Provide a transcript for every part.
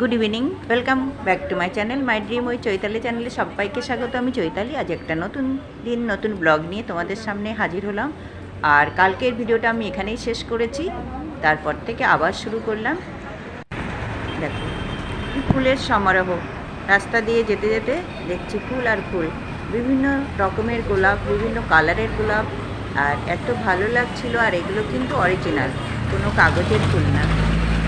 Good evening, welcome back to my channel, my dream ওই চৈতালি চ্যানেলে সবাইকে স্বাগত। আমি চৈতালি, আজ একটা নতুন দিন, নতুন ব্লগ নিয়ে তোমাদের সামনে হাজির হলাম। আর কালকের ভিডিওটা আমি এখানেই শেষ করেছি, তারপর থেকে আবার শুরু করলাম। দেখো ফুলের সমারোহ। রাস্তা দিয়ে যেতে যেতে দেখছি ফুল আর ফুল। বিভিন্ন রকমের গোলাপ, বিভিন্ন কালারের গোলাপ, আর এত ভালো লাগছিল, আর এগুলো কিন্তু অরিজিনাল কোনো কাগজের ফুল না,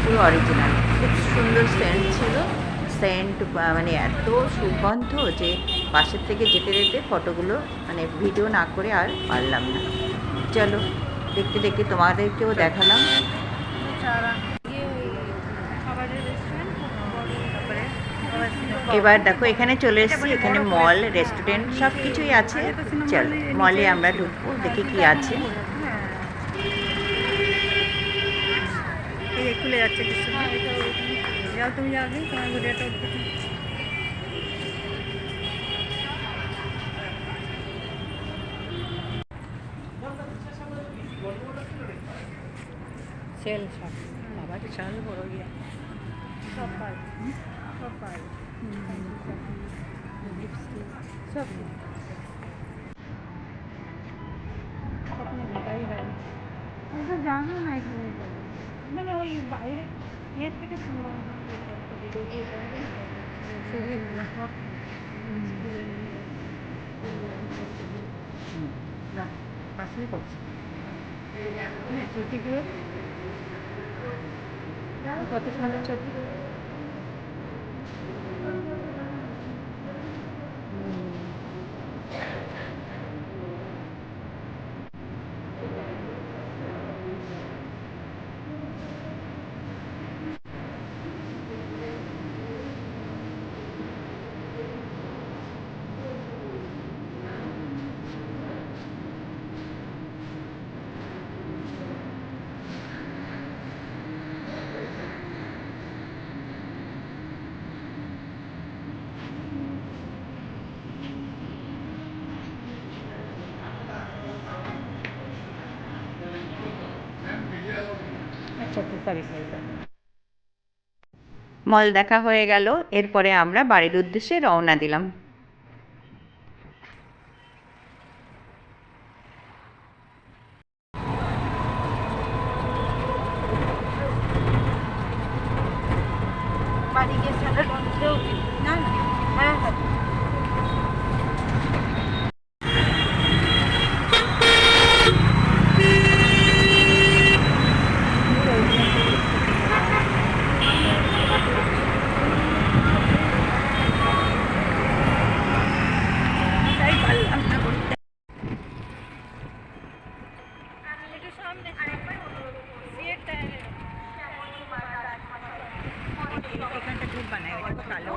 পুরো অরিজিনাল খুব সুন্দর সেন্ট ছিল। সেন্ট মানে এত সুগন্ধ যে পাশের থেকে যেতে যেতে ফটোগুলো মানে ভিডিও না করে আর পারলাম না। চলো দেখতে দেখতে তোমাদেরকেও দেখালাম। এবার দেখো এখানে চলে এসেছি এখানে মল রেস্টুরেন্ট সব কিছুই আছে। চল মলে আমরা ঢুকবো দেখি কি আছে। এই যে খুলে যাচ্ছে কিছু যাও তুমি যাবে তোমার ঘুরে একটা উঠবে সেল সব বাবা বিশাল বড় গিয়ে সব পাই সব পাই সব স্বপ্নে দেখাই হয় আমি তো জানো না এখানে মানে ওই বাইরে ইয়ের থেকে সুন্দর পাশেই করছে ছুটিগুলো কত সুন্দর ছবি তারিখ মল দেখা হয়ে গেল এরপরে আমরা বাড়ির উদ্দেশ্যে রওনা দিলাম বাড়ি গিয়ে স্যালাড বন্ধেও না না হ্যাঁ হ্যাঁ তাই পারলাম না করতে একটু সামনে সিয়েরটা এখানটা ধূপ বানায় এটা কালো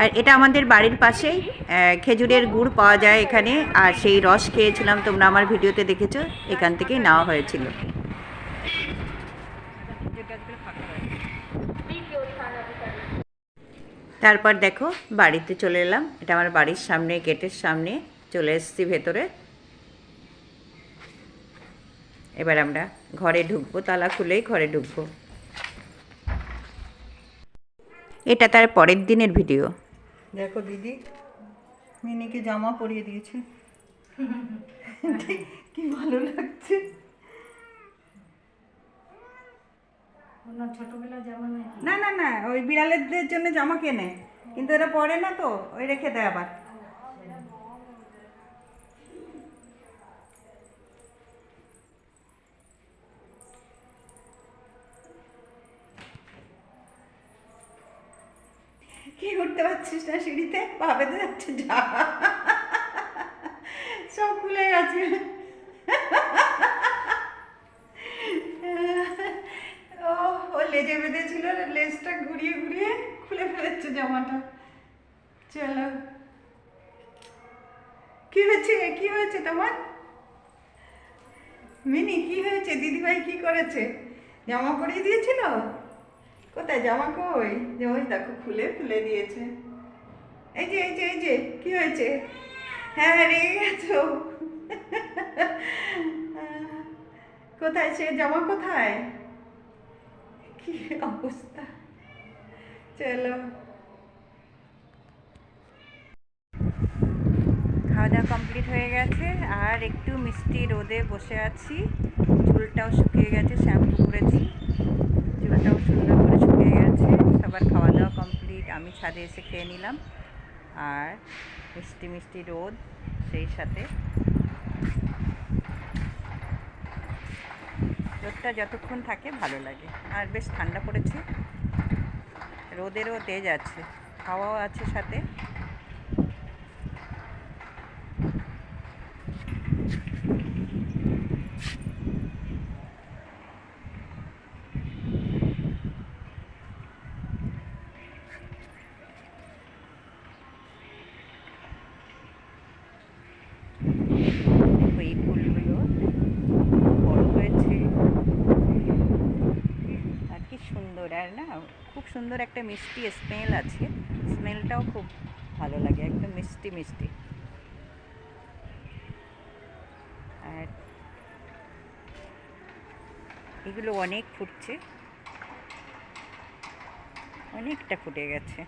আর এটা আমাদের বাড়ির পাশেই খেজুরের গুড় পাওয়া যায় এখানে। আর সেই রস খেয়েছিলাম, তোমরা আমার ভিডিওতে দেখেছ, এখান থেকেই নেওয়া হয়েছিল। তারপর দেখো, বাড়িতে চলে এলাম। এটা আমার বাড়ির সামনে, গেটের সামনে, চলে এসেছি ভেতরে। এবার আমরা ঘরে ঢুকবো, তালা খুলেই ঘরে ঢুকবো। এটা তার পরের দিনের ভিডিও। দেখো দিদি মিনিকে জামা পরিয়ে দিয়েছে। কি ভালো লাগছে। না না না ওই বিড়ালেদের জন্য জামা কেনে কিন্তু এরা পরে না তো ওই রেখে দেয় আবার কি উঠতে পারছিস না সিঁড়িতে? ভাবেতে যাচ্ছে, যা। সব খুলে গেছে। ও ও লেজে বেঁধেছিল, লেজটা ঘুরিয়ে ঘুরিয়ে খুলে ফেলেছে জামাটা। চলো। কি হয়েছে কি হয়েছে তোমার? মিনি, কি হয়েছে? দিদিভাই কি করেছে? জামা পরিয়ে দিয়েছিল? কোথায় জামা কই? যে ওই দেখো খুলে খুলে দিয়েছে। এই যে এই যে এই যে, কি হয়েছে? হ্যাঁ রেগে গেছো। কোথায় সে জামা কোথায়? কি অবস্থা? চলো। খাওয়া দাওয়া কমপ্লিট হয়ে গেছে, আর একটু মিষ্টি রোদে বসে আছি। চুলটাও শুকিয়ে গেছে, শ্যাম্পু করেছি। চুলটাও সুন্দর করে শুকিয়ে গেছে। সবার খাওয়া দাওয়া কমপ্লিট আমি ছাদে এসে খেয়ে নিলাম। আর মিষ্টি মিষ্টি রোদ, সেই সাথে। রোদটা যতক্ষণ থাকে ভালো লাগে। আর বেশ ঠান্ডা পড়েছে। রোদেরও তেজ আছে। হাওয়াও আছে সাথে দেখো এই ফুলগুলো বড় হয়েছে আর কি সুন্দর আর না খুব সুন্দর একটা মিষ্টি স্মেল আছে। স্মেলটাও খুব ভালো লাগে, একদম মিষ্টি মিষ্টি। আর এগুলো অনেক ফুটছে। অনেকটা ফুটে গেছে।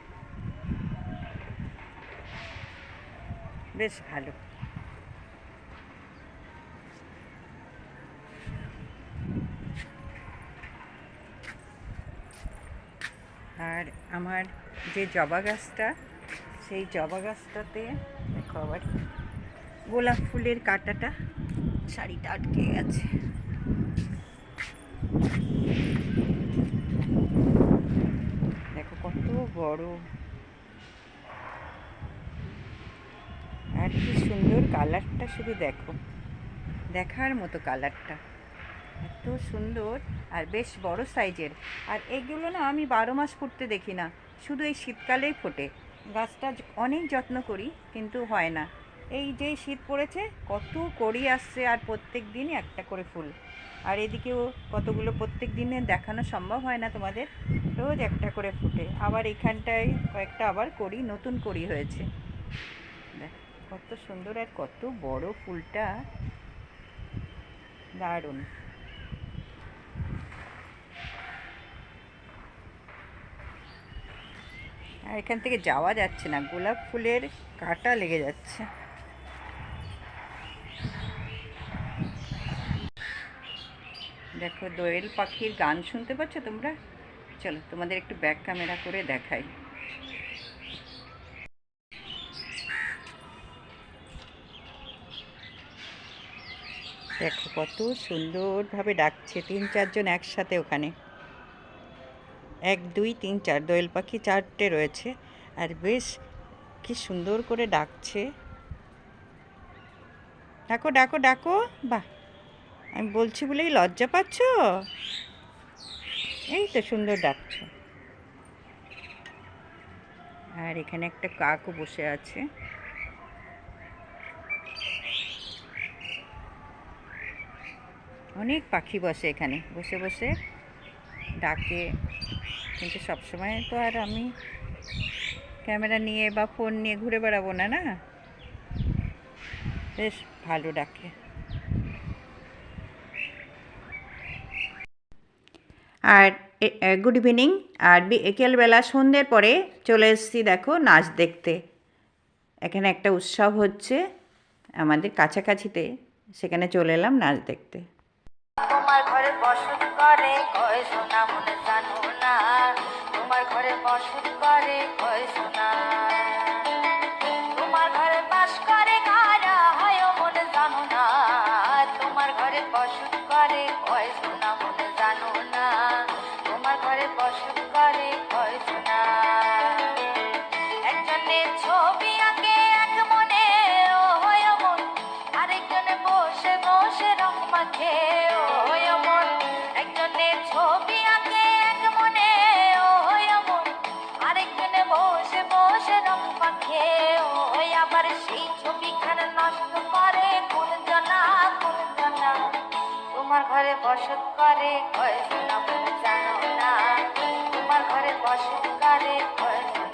বেশ ভালো। আর আমার যে জবা গাছটা, সেই জবা গাছটাতে, দেখো আবার গোলাপ ফুলের কাঁটাটা, শাড়িটা আটকে গেছে। দেখো কত বড়। আর কি সুন্দর কালারটা শুধু দেখো। দেখার মতো কালারটা। এত সুন্দর আর বেশ বড় সাইজের। আর এগুলো না আমি বারো মাস ফুটতে দেখি না, শুধু এই শীতকালেই ফোটে। গাছটা অনেক যত্ন করি, কিন্তু হয় না। এই যে শীত পড়েছে, কত কড়ি আসছে আর প্রত্যেক দিনই একটা করে ফুল। আর এদিকেও কতগুলো প্রত্যেক দিনে দেখানো সম্ভব হয় না তোমাদের, রোজ একটা করে ফুটে। আবার এখানটায় কয়েকটা আবার কড়ি, নতুন করি হয়েছে। দেখ, কত সুন্দর আর কত বড় ফুলটা। দারুণ। আর এখান থেকে যাওয়া যাচ্ছে না। গোলাপ ফুলের কাঁটা লেগে যাচ্ছে। দেখো, দোয়েল পাখির গান শুনতে পাচ্ছ তোমরা? চলো, তোমাদের একটু ব্যাক ক্যামেরা করে দেখাই। দেখো, কত সুন্দরভাবে ডাকছে তিন চারজন একসাথে ওখানে। এক, দুই, তিন, চার, দোয়েল পাখি চারটে রয়েছে। আর বেশ, কি সুন্দর করে ডাকছে। ডাকো ডাকো ডাকো। বাহ, আমি বলছি বলেই লজ্জা পাচ্ছ? এই তো সুন্দর ডাকছো। আর এখানে একটা কাকও বসে আছে। অনেক পাখি বসে এখানে। বসে বসে ডাকে। কিন্তু সবসময় তো আর আমি ক্যামেরা নিয়ে বা ফোন নিয়ে ঘুরে বেড়াবো না না? বেশ ভালো ডাকে। আর গুড ইভিনিং আর বিকেলবেলা সন্ধ্যের পরে চলে এসেছি দেখো নাচ দেখতে। এখানে একটা উৎসব হচ্ছে আমাদের কাছাকাছিতে সেখানে চলে এলাম নাচ দেখতে। তোমার ঘরে বসত করে কয় সোনা বসত করে কয় ঘরে বসত করে কয়েক জানো না? তোমার ঘরে বসত করে কয়